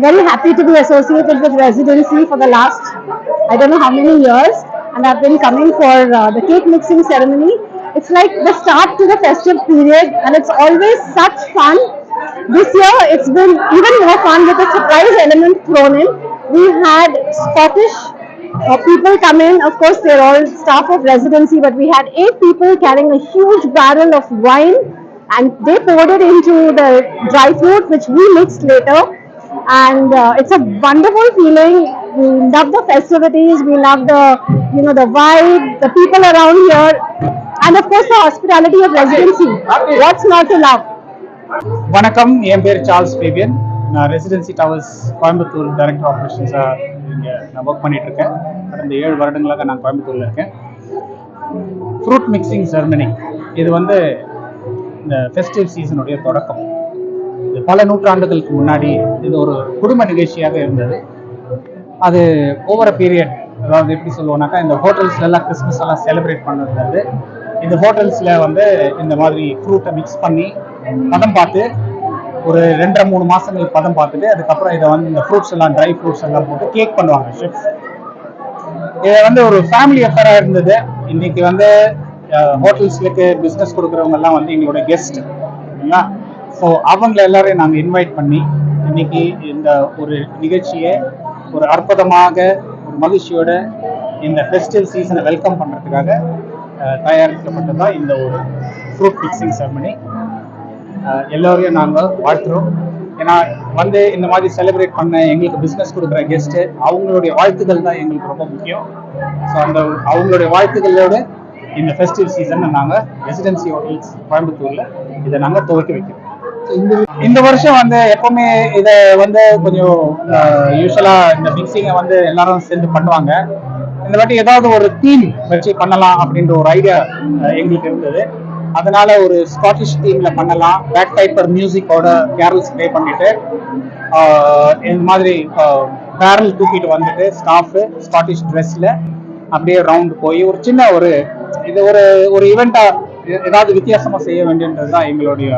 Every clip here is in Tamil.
very happy to be associated with residency for the last I don't know how many years, and I've been coming for uh, the cake mixing ceremony. It's like the start to the festive period, and it's always such fun. This year, it's been even more fun with a surprise element thrown in. We had Scottish uh, people come in. Of course, they're all staff of residency, but we had eight people carrying a huge barrel of wine, and they poured it into the dry fruit, which we mixed later and uh, it's a wonderful feeling. We love the festivities, we love the you know the vibe, the people around here, and of course the hospitality of residency. What's not to love? வணக்கம் என் பேர் சார்ல்ஸ் பேபியன் நான் ரெசிடென்சி டவர்ஸ் கோயம்புத்தூர் டைரக்டர் ஆப்ரேஷன்ஸாக இங்கே நான் ஒர்க் பண்ணிட்டு இருக்கேன் கடந்த ஏழு வருடங்களாக நான் கோயம்புத்தூரில் இருக்கேன் ஃப்ரூட் மிக்சிங் செர்மனி இது வந்து இந்த ஃபெஸ்டிவ் சீசனுடைய தொடக்கம் பல நூற்றாண்டுகளுக்கு முன்னாடி இது ஒரு குடும்ப நிகழ்ச்சியாக இருந்தது. அது ஓவர பீரியட் அதாவது எப்படி சொல்லுவோம்னாக்கா இந்த ஹோட்டல்ஸ்ல எல்லாம் கிறிஸ்மஸ் எல்லாம் செலிப்ரேட் பண்ணுறது இந்த ஹோட்டல்ஸ்ல வந்து இந்த மாதிரி ஃப்ரூட்டை மிக்ஸ் பண்ணி பதம் பார்த்து ஒரு ரெண்டரை மூணு மாசங்களுக்கு பதம் பார்த்துட்டு அதுக்கப்புறம் இதை வந்து இந்த ஃப்ரூட்ஸ் எல்லாம் ட்ரை ஃப்ரூட்ஸ் எல்லாம் போட்டு கேக் பண்ணுவாங்க ஷெஃப் இதை வந்து ஒரு ஃபேமிலி அஃபேரா இருந்தது. இன்னைக்கு வந்து ஹோட்டல்ஸ்களுக்கு பிஸ்னஸ் கொடுக்குறவங்க எல்லாம் வந்து எங்களோட கெஸ்ட் இல்லைங்களா ஸோ அவங்கள எல்லாரையும் நாங்கள் இன்வைட் பண்ணி இன்னைக்கு இந்த ஒரு நிகழ்ச்சியை ஒரு அற்புதமாக ஒரு மகிழ்ச்சியோட இந்த ஃபெஸ்டிவல் சீசனை வெல்கம் பண்ணுறதுக்காக தயாரிக்கப்பட்டதா இந்த ஒரு ஃப்ரூட் ஃபிக்ஸிங் செரமனி எல்லோரையும் நாங்கள் வாழ்த்துறோம். ஏன்னா வந்து இந்த மாதிரி செலிப்ரேட் பண்ண எங்களுக்கு பிஸ்னஸ் கொடுக்குற கெஸ்ட்டு அவங்களுடைய வாழ்த்துக்கள் தான் எங்களுக்கு ரொம்ப முக்கியம். ஸோ அந்த அவங்களுடைய வாழ்த்துக்களோட இந்த ஃபெஸ்டிவல் சீசனை நாங்கள் ரெசிடென்சி ஹோட்டல்ஸ் கோயம்புத்தூரில் இதை நாங்கள் துவக்கி வைக்கிறோம். இந்த வருஷம் வந்து எப்பவுமே இதை வந்து கொஞ்சம் யூஸ்வலா இந்த மிக்சிங்க வந்து எல்லாரும் சேர்ந்து பண்ணுவாங்க. இந்த வாட்டி ஏதாவது ஒரு தீம் வச்சு பண்ணலாம் அப்படின்ற ஒரு ஐடியா எங்களுக்கு இருந்தது. அதனால ஒரு ஸ்காட்டிஷ் தீம்ல பண்ணலாம். பேக் டைப்பர் மியூசிக்கோட கேரல்ஸ் ப்ளே பண்ணிட்டு இந்த மாதிரி பேரல் தூக்கிட்டு வந்துட்டு ஸ்டாஃப் ஸ்காட்டிஷ் ட்ரெஸ்ல அப்படியே ரவுண்ட் போய் ஒரு சின்ன ஒரு இது ஒரு ஒரு ஈவெண்டா ஏதாவது வித்தியாசமா செய்ய வேண்டியதுதான் எங்களுடைய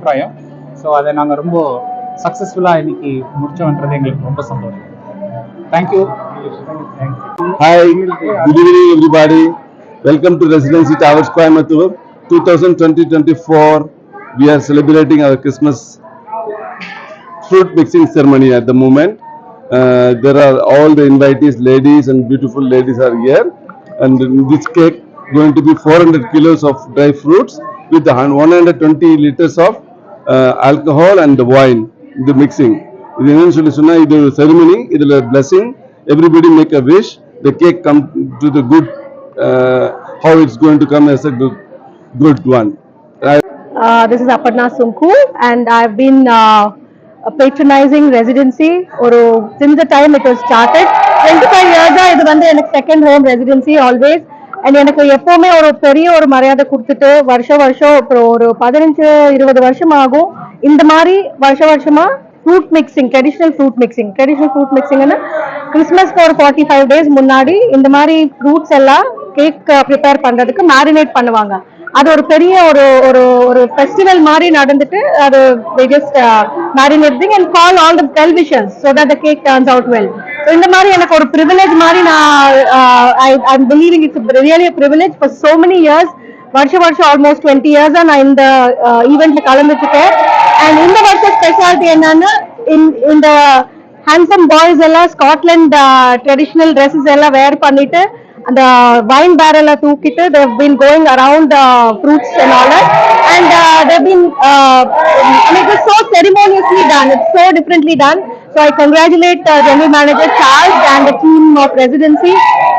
அபிப்பிராயம் ஸோ அதை நாங்கள் ரொம்ப சக்ஸஸ்ஃபுல்லாக இன்னைக்கு முடிச்சோன்றது எங்களுக்கு ரொம்ப சந்தோஷம் thank you Hi, good evening everybody. Welcome to Residency Towers Coimbatore. 2020-24, we are celebrating our Christmas fruit mixing ceremony at the moment. Uh, there are all the invitees, ladies and beautiful ladies are here. And in this cake going to be 400 kilos of dry fruits with the hun- 120 liters of uh, alcohol and the wine, the mixing. இது என்னன்னு சொல்லி சொன்னா இது ஒரு செரிமனி இதுல blessing everybody make a wish the cake come to the good uh, how it's going to come as a good good one right? Uh, this is Aparna Sunku, and I've been uh, patronizing residency or since the time it was started. 25 years ஆ இது வந்து எனக்கு second home residency always and எனக்கு எப்பவுமே ஒரு பெரிய ஒரு மரியாதை கொடுத்துட்டு வருஷம் வருஷம் அப்புறம் ஒரு பதினஞ்சு இருபது வருஷம் ஆகும். இந்த மாதிரி வருஷ வருஷமா fruit mixing traditional fruit mixing traditional fruit மிக்சிங்னா கிறிஸ்மஸ்க்கு ஒரு ஃபார்ட்டி ஃபைவ் டேஸ் முன்னாடி இந்த மாதிரி ஃப்ரூட்ஸ் எல்லாம் கேக் ப்ரிப்பேர் பண்றதுக்கு மேரினேட் பண்ணுவாங்க. அது ஒரு பெரிய ஒரு ஒரு ஒரு ஃபெஸ்டிவல் மாதிரி நடந்துட்டு அது just marinating and call all the televisions so that the cake turns out well இந்த மாதிரி எனக்கு ஒரு ப்ரிவிலேஜ் மாதிரி நான் I I believing it's really privilege for so many years வருஷம் வருஷம் ஆல்மோஸ்ட் டுவெண்ட்டி இயர்ஸ் நான் இந்த ஈவெண்ட்ல கலந்துட்டுருக்கேன் அண்ட் இந்த வருஷம் ஸ்பெஷாலிட்டி என்னன்னா இந்த- இந்த ஹேண்ட்ஸம் பாய்ஸ் எல்லாம் ஸ்காட்லாண்ட் ட்ரெடிஷ்னல் ட்ரெஸ்ஸஸ் எல்லாம் வேர் பண்ணிட்டு அந்த வைன் பேரல தூக்கிட்டு they been going around fruits and and all that. So uh, they've been uh, I so I congratulate uh, General Manager Charles and the team of residency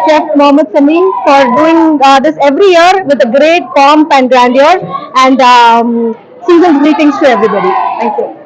Chef Mohammed Samin for doing uh, this every year with a great pomp and grandeur and um, season's greetings to everybody. Thank you